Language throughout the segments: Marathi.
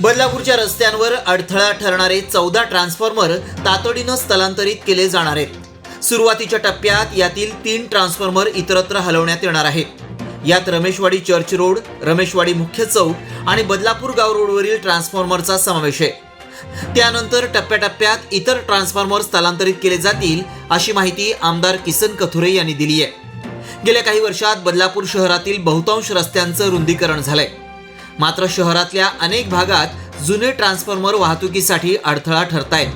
बदलापूरच्या रस्त्यांवर अडथळा ठरणारे चौदा ट्रान्सफॉर्मर तातडीनं स्थलांतरित केले जाणार आहेत. सुरुवातीच्या टप्प्यात यातील तीन ट्रान्सफॉर्मर इतरत्र हलवण्यात येणार आहेत. यात रमेशवाडी चर्च रोड रमेशवाडी मुख्य चौक आणि बदलापूर गाव रोडवरील ट्रान्सफॉर्मरचा समावेश आहे. त्यानंतर टप्प्याटप्प्यात इतर ट्रान्सफॉर्मर स्थलांतरित केले जातील अशी माहिती आमदार किसन कथुरे यांनी दिली आहे. गेल्या काही वर्षात बदलापूर शहरातील बहुतांश रस्त्यांचं रुंदीकरण झालंय. मात्र शहरातल्या अनेक भागात जुने ट्रान्सफॉर्मर वाहतुकीसाठी अडथळा ठरतायत.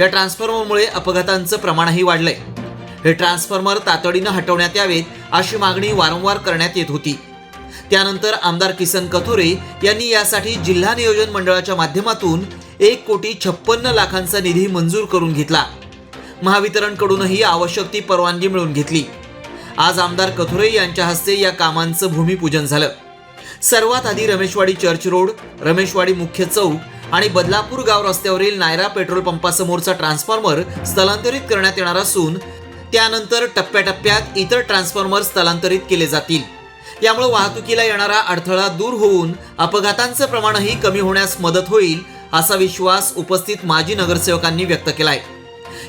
या ट्रान्सफॉर्मरमुळे अपघातांचं प्रमाणही वाढलंय. हे ट्रान्सफॉर्मर तातडीनं हटवण्यात यावेत अशी मागणी वारंवार करण्यात येत होती. त्यानंतर आमदार किसन कथोरे यांनी यासाठी जिल्हा नियोजन मंडळाच्या माध्यमातून एक कोटी छप्पन्न लाखांचा निधी मंजूर करून घेतला. महावितरणकडूनही आवश्यक ती परवानगी मिळवून घेतली. आज आमदार कथोरे यांच्या हस्ते या कामांचं भूमिपूजन झालं. सर्वात आधी रमेशवाडी चर्च रोड रमेशवाडी मुख्य चौक आणि बदलापूर गाव रस्त्यावरील नायरा पेट्रोल पंपासमोरचा ट्रान्सफॉर्मर स्थलांतरित करण्यात येणार असून त्यानंतर टप्प्याटप्प्यात इतर ट्रान्सफॉर्मर स्थलांतरित केले जातील. यामुळे वाहतुकीला येणारा अडथळा दूर होऊन अपघातांचं प्रमाणही कमी होण्यास मदत होईल असा विश्वास उपस्थित माजी नगरसेवकांनी व्यक्त केलाय.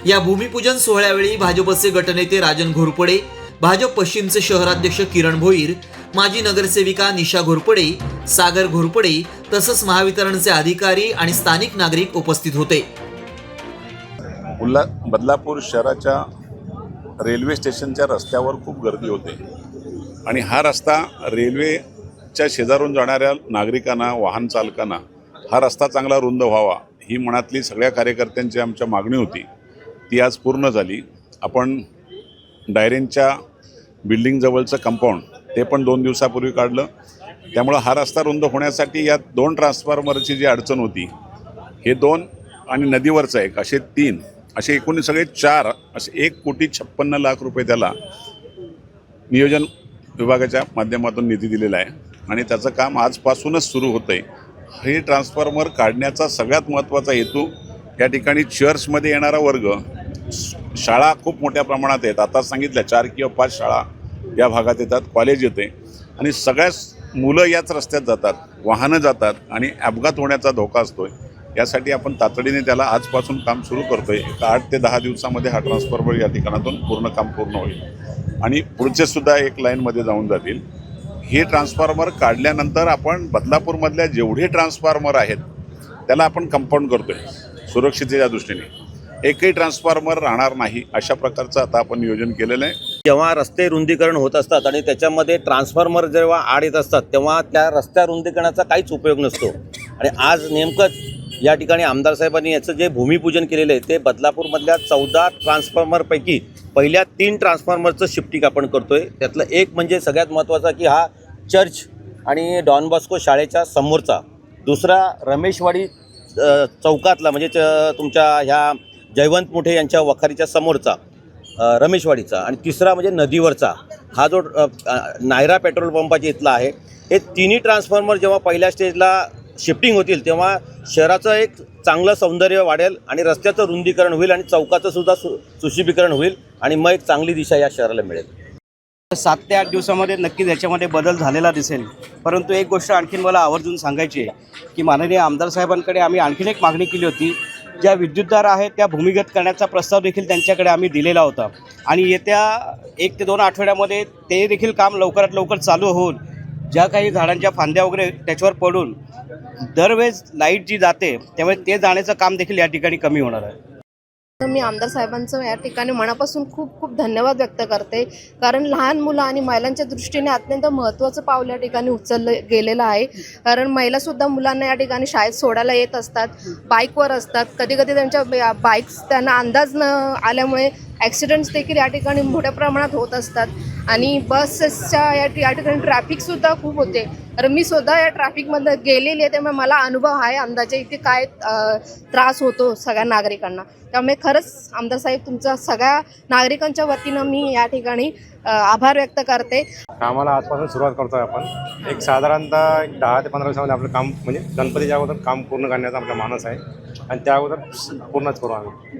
या भूमिपूजन सोहळ्यावेळी भाजपचे गटनेते राजन घोरपडे भाजप पश्चिमचे शहराध्यक्ष किरण भोईर माजी नगरसेविका निशा घोरपडे सागर घोरपडे तसंच महावितरणचे अधिकारी आणि स्थानिक नागरिक उपस्थित होते. उल्हा बदलापूर शहराच्या रेल्वे स्टेशनच्या रस्त्यावर खूप गर्दी होते. आणि हा रस्ता रेल्वेच्या शेजारून जाणाऱ्या नागरिकांना वाहन चालकांना हा रस्ता चांगला रुंद व्हावा ही मनातली सगळ्या कार्यकर्त्यांची आमच्या मागणी होती. ती आज पूर्ण झाली. आपण डायरेनच्या बिल्डिंगजवळचं कंपाऊंड ते पण दोन दिवसापूर्वी काढलं. त्यामुळं हा रस्ता रुंद होण्यासाठी यात दोन ट्रान्सफॉर्मरची जी अडचण होती हे दोन आणि नदीवरचं एक असे तीन असे एकूण सगळे चार असे एक कोटी छप्पन्न लाख रुपये त्याला नियोजन विभागाच्या माध्यमातून निधी दिलेला आहे. आणि त्याचं काम आजपासूनच सुरू होतं आहे हे ट्रान्सफॉर्मर काढण्याचा सगळ्यात महत्त्वाचा हेतू या ठिकाणी चर्चमध्ये येणारा वर्ग शाळा खूप मोठ्या प्रमाणात आहेत. आता सांगितल्या चार किंवा पाच शाळा या भागात येतात कॉलेज येते. आणि सगळ्याच मुलं याच रस्त्यात जातात वाहनं जातात आणि अपघात होण्याचा धोका असतोय. यासाठी आपण तातडीने त्याला आजपासून काम सुरू करतोय. एक आठ ते दहा दिवसामध्ये हा ट्रान्सफॉर्मर या ठिकाणातून पूर्ण काम पूर्ण होईल. आणि पुढचे सुद्धा एक लाईनमध्ये जाऊन जातील. हे ट्रान्सफॉर्मर काढल्यानंतर आपण बदलापूरमधल्या जेवढे ट्रान्सफॉर्मर आहेत त्याला आपण कंपाऊंड करतोय सुरक्षितेच्या दृष्टीने. एकही ट्रान्सफॉर्मर राहणार नाही अशा प्रकारचं आता आपण नियोजन केलेलं आहे. जेव्हा रस्ते रुंदीकरण होत असतात आणि त्याच्यामध्ये ट्रान्सफॉर्मर जेव्हा आड येत असतात तेव्हा त्या रस्त्या रुंदीकरणाचा काहीच उपयोग नसतो. आणि आज नेमकंच या ठिकाणी आमदार साहेबांनी याचं जे भूमिपूजन केलेलं आहे ते बदलापूरमधल्या चौदा ट्रान्सफॉर्मरपैकी पहिल्या तीन ट्रान्सफॉर्मरचं शिफ्टिंग आपण करतो आहे त्यातलं एक म्हणजे सगळ्यात महत्त्वाचा की हा चर्च आणि डॉन बॉस्को शाळेच्या समोरचा. दुसरा रमेशवाडी चौकातला म्हणजे च- तुमच्या ह्या जयवंत मुठे यांच्या वखारीच्या समोरचा. रमेशवाडीचा आणि तिसरा म्हणजे नदीवरचा. हा जो नायरा पेट्रोल पंपाच्या इथला आहे हे तिन्ही ट्रान्सफॉर्मर जेव्हा पहिल्या स्टेजला शिफ्टिंग होतील तेव्हा शहराचं एक चांगलं सौंदर्य वाढेल आणि रस्त्याचं रुंदीकरण होईल आणि चौकाचं सुद्धा सु सुशोभीकरण होईल आणि मग एक चांगली दिशा या शहराला मिळेल. सात ते आठ दिवसामध्ये नक्कीच याच्यामध्ये बदल झालेला दिसेल. परंतु एक गोष्ट आणखीन मला आवर्जून सांगायची आहे की माननीय आमदार साहेबांकडे आम्ही आणखीन एक मागणी केली होती ज्या विद्युतदार आहेत त्या भूमिगत करण्याचा प्रस्ताव देखील त्यांच्याकडे आम्ही दिलेला होता. आणि येत्या एक ते दोन आठवड्यामध्ये ते देखील काम लवकरात लवकर चालू होऊन ज्या काही झाडांच्या फांद्या वगैरे त्याच्यावर पडून दरवेळेस लाइट जी जाते त्यामुळे ते जाण्याचं काम देखील या ठिकाणी कमी होणार आहे. तर मी आमदार साहेबांचं या ठिकाणी मनापासून खूप खूप धन्यवाद व्यक्त करते. कारण लहान मुलं आणि महिलांच्या दृष्टीने अत्यंत महत्त्वाचं पाऊल या ठिकाणी उचललं गेलेलं आहे. कारण महिलासुद्धा मुलांना या ठिकाणी शाळेत सोडायला येत असतात बाईकवर असतात. कधी कधी त्यांच्या बाईक्स त्यांना अंदाज न आल्यामुळे ॲक्सिडेंट्स देखील या ठिकाणी मोठ्या प्रमाणात होत असतात. आणि बसेसच्या या ठि- या ठिकाणी ट्रॅफिकसुद्धा खूप होते. तर मी सुद्धा या ट्रॅफिकमध्ये गेलेली आहे त्यामुळे मला अनुभव आहे अंदाजे इथे काय त्रास होतो सगळ्या नागरिकांना. त्यामुळे खरंच आमदार साहेब तुमचा सगळ्या नागरिकांच्या वतीनं मी या ठिकाणी आभार व्यक्त करते. कामाला आजपासून सुरुवात करतोय आपण. एक साधारणतः एक दहा ते पंधरा दिवसामध्ये आपलं काम म्हणजे गणपतीच्या अगोदर काम पूर्ण करण्याचा आपला मानस आहे. आणि त्या अगोदर पूर्णच करू आम्ही.